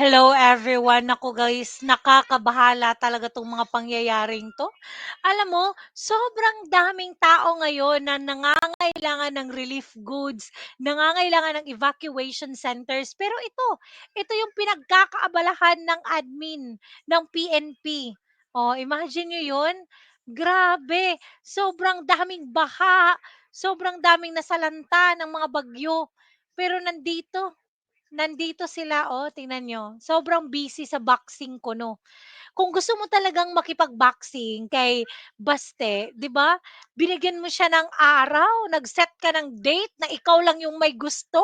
Hello everyone. Naku guys, nakakabahala talaga 'tong mga pangyayaring 'to. Alam mo, sobrang daming tao ngayon na nangangailangan ng relief goods, nangangailangan ng evacuation centers. Pero ito, ito yung pinagkakaabalahan ng admin ng PNP. Oh, imagine niyo 'yun? Grabe, sobrang daming baha, sobrang daming nasalanta ng mga bagyo. Pero nandito Nandito sila, oh, tingnan niyo. Sobrang busy sa boxing ko 'no. Kung gusto mo talagang makipag-boxing kay Baste, 'di ba, binigyan mo siya ng araw, nag-set ka ng date na ikaw lang yung may gusto.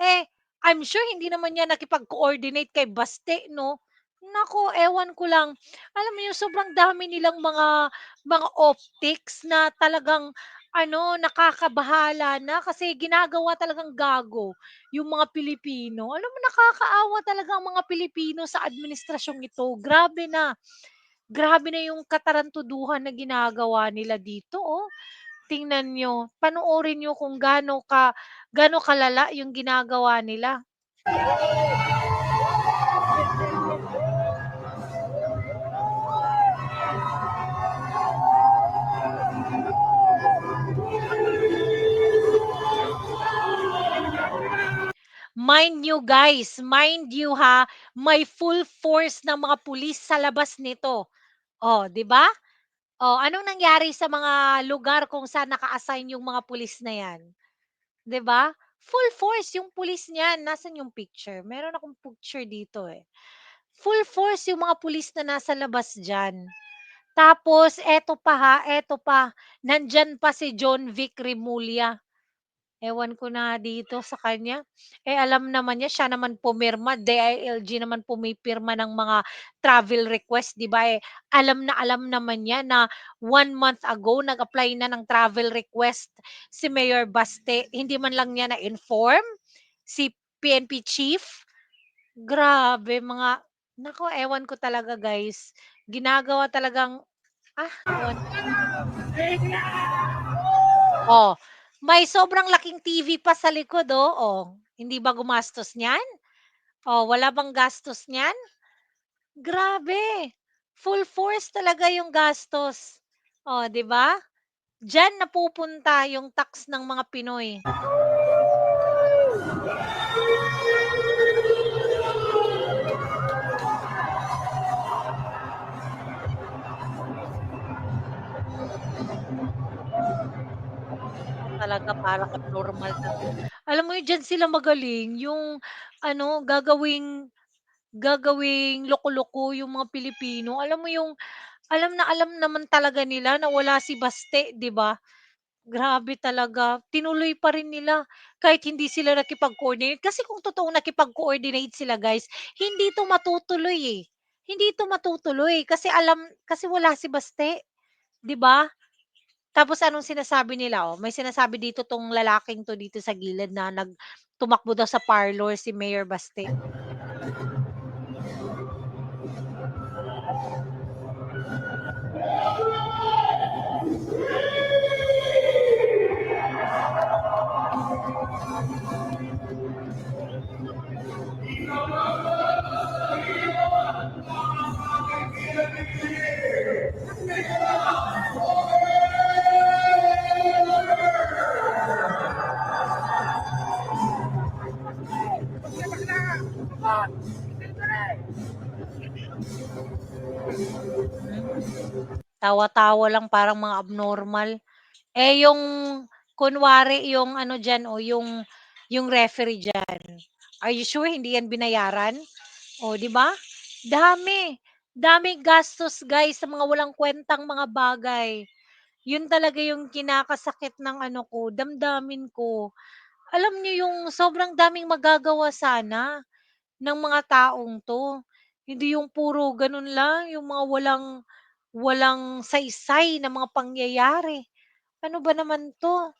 Eh, I'm sure hindi naman niya nakipag-coordinate kay Baste 'no? Naku, ewan ko lang. Alam mo yung sobrang dami nilang mga mga optics na talagang ano, nakakabahala na kasi ginagawa talagang gago yung mga Pilipino. Alam mo nakakaawa talaga ang mga Pilipino sa administrasyong ito. Grabe na. Grabe na yung katarantuduhan na ginagawa nila dito, oh. Tingnan niyo, panoorin niyo kung gaano ka gaano kalala yung ginagawa nila. Mind you guys, mind you ha, may full force ng mga pulis sa labas nito. Oh, 'di ba? Oh, anong nangyari sa mga lugar kung saan naka-assign yung mga pulis na 'yan, 'di ba? Full force yung pulis niyan. Nasaan yung picture? Meron akong picture dito, eh. Full force yung mga pulis na nasa labas diyan. Tapos eto pa ha, eto pa, nandiyan pa si John Vic Remulla. Ewan ko na dito sa kanya. Eh, alam naman niya, siya naman pumirma, DILG naman pumipirma ng mga travel request, 'di ba, eh, alam na alam naman niya na one month ago nag-apply na ng travel request si Mayor Baste, hindi man lang niya na-inform si PNP chief. Grabe mga naku, ewan ko talaga guys, ginagawa talagang ah, ewan. Oh, may sobrang laking TV pa sa likod, oh, oh. Hindi ba gumastos niyan? Oh, wala bang gastos niyan? Grabe, full force talaga yung gastos. Oh, 'di ba? Diyan napupunta yung tax ng mga Pinoy. Talaga para kang normal na alam mo yun diyan sila magaling yung ano, gagawing gagawing loko-loko yung mga Pilipino. Alam mo yung alam na alam naman talaga nila na wala si Baste, 'di ba? Grabe talaga, tinuloy pa rin nila kahit hindi sila nakipag-coordinate. Kasi kung totoong nakipag-coordinate sila guys, hindi 'to matutuloy, eh. Hindi 'to matutuloy kasi alam kasi wala si Baste, 'di ba? Tapos anong sinasabi nila, oh, may sinasabi dito 'tong lalaking 'to dito sa gilid na nag tumakbo daw sa parlor si Mayor Baste. Tawa-tawa lang parang mga abnormal. Eh, yung kunwari yung ano diyan, oh, yung yung referee diyan, are you sure hindi yan binayaran? Oh, 'di ba? Dami, daming gastos guys sa mga walang kuwentang mga bagay. Yun talaga yung kinakasakit ng ano ko, damdamin ko. Alam niyo yung sobrang daming magagawa sana ng mga taong 'to. Hindi yung puro gano'n lang, yung mga walang walang saysay na mga pangyayari. Ano ba naman 'to?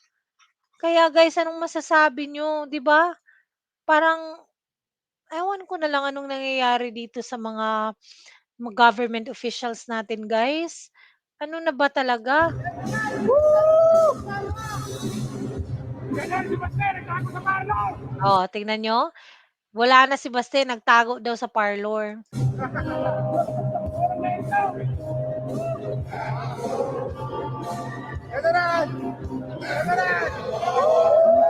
Kaya guys, anong masasabi niyo, 'di ba? Parang ewan ko na lang anong nangyayari dito sa mga mga government officials natin guys. Ano na ba talaga? Oh, tingnan niyo. Wala na si Baste, nagtago daw sa parlor.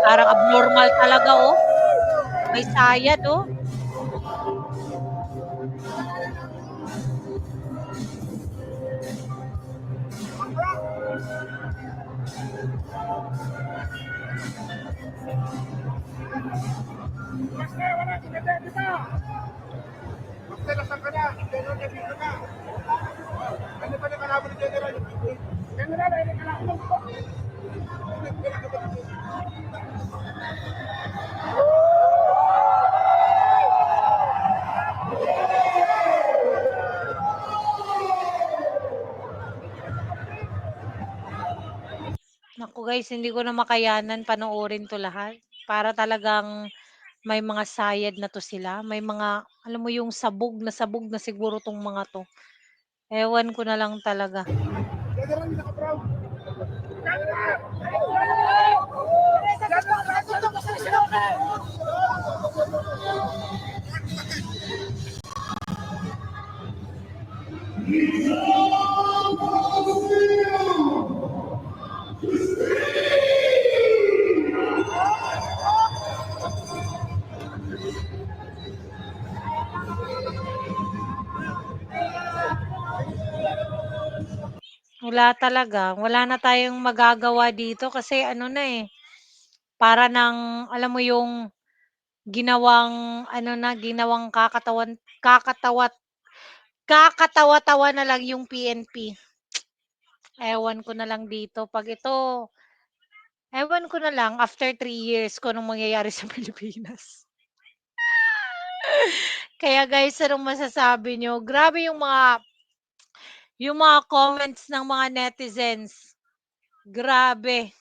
Parang abnormal talaga, oh. May sayad, oh. Basta, wala, tiganda, dito! Basta, nasaan ka na? General, nandito ka. Ano pa na ni General? General, ay kalabo ko. Naku guys, hindi ko na makayanan panoorin 'to lahat. Para talagang may mga sayad na 'to sila, may mga alam mo yung sabog na sabog na siguro 'tong mga 'to. Ewan ko na lang talaga. Wala talaga, wala na tayong magagawa dito kasi ano na, eh, para ng alam mo yung ginawang ano na, ginawang kakatawan kakatawat kakatawa-tawa na lang yung PNP. Ewan ko na lang dito 'pag ito ewan ko na lang after 3 years kung anong mangyayari sa Pilipinas. Kaya guys, anong masasabi niyo? Grabe yung mga yung mga comments ng mga netizens. Grabe.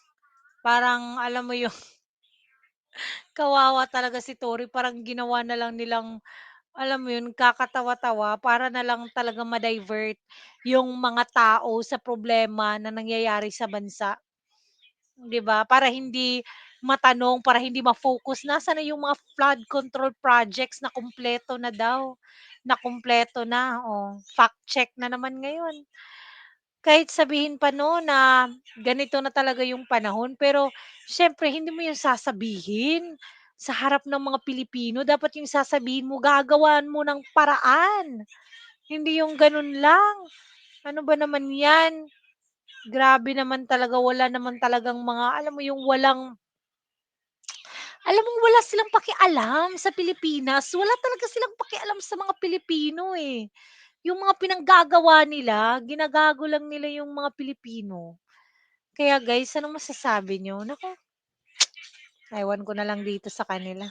Parang alam mo yung kawawa talaga si Tory, parang ginawa na lang nilang alam mo yun, kakatawa-tawa para na lang talagang ma-divert yung mga tao sa problema na nangyayari sa bansa. 'Di ba? Para hindi matanong, para hindi ma-focus, nasaan na yung mga flood control projects na kumpleto na daw, na kumpleto na, oh, fact check na naman ngayon. Kahit sabihin pa 'no na ganito na talaga yung panahon, pero siyempre hindi mo yun sasabihin sa harap ng mga Pilipino, dapat yung sasabihin mo gagawan mo ng paraan. Hindi yung ganun lang. Ano ba naman 'yan? Grabe naman talaga, wala naman talagang mga alam mo yung walang alam mong wala silang pakialam sa Pilipinas, wala talaga silang pakialam sa mga Pilipino, eh. Yung mga pinanggagawa nila, ginagago lang nila yung mga Pilipino. Kaya guys, anong masasabi niyo? Naku, ewan ko na lang dito sa kanila.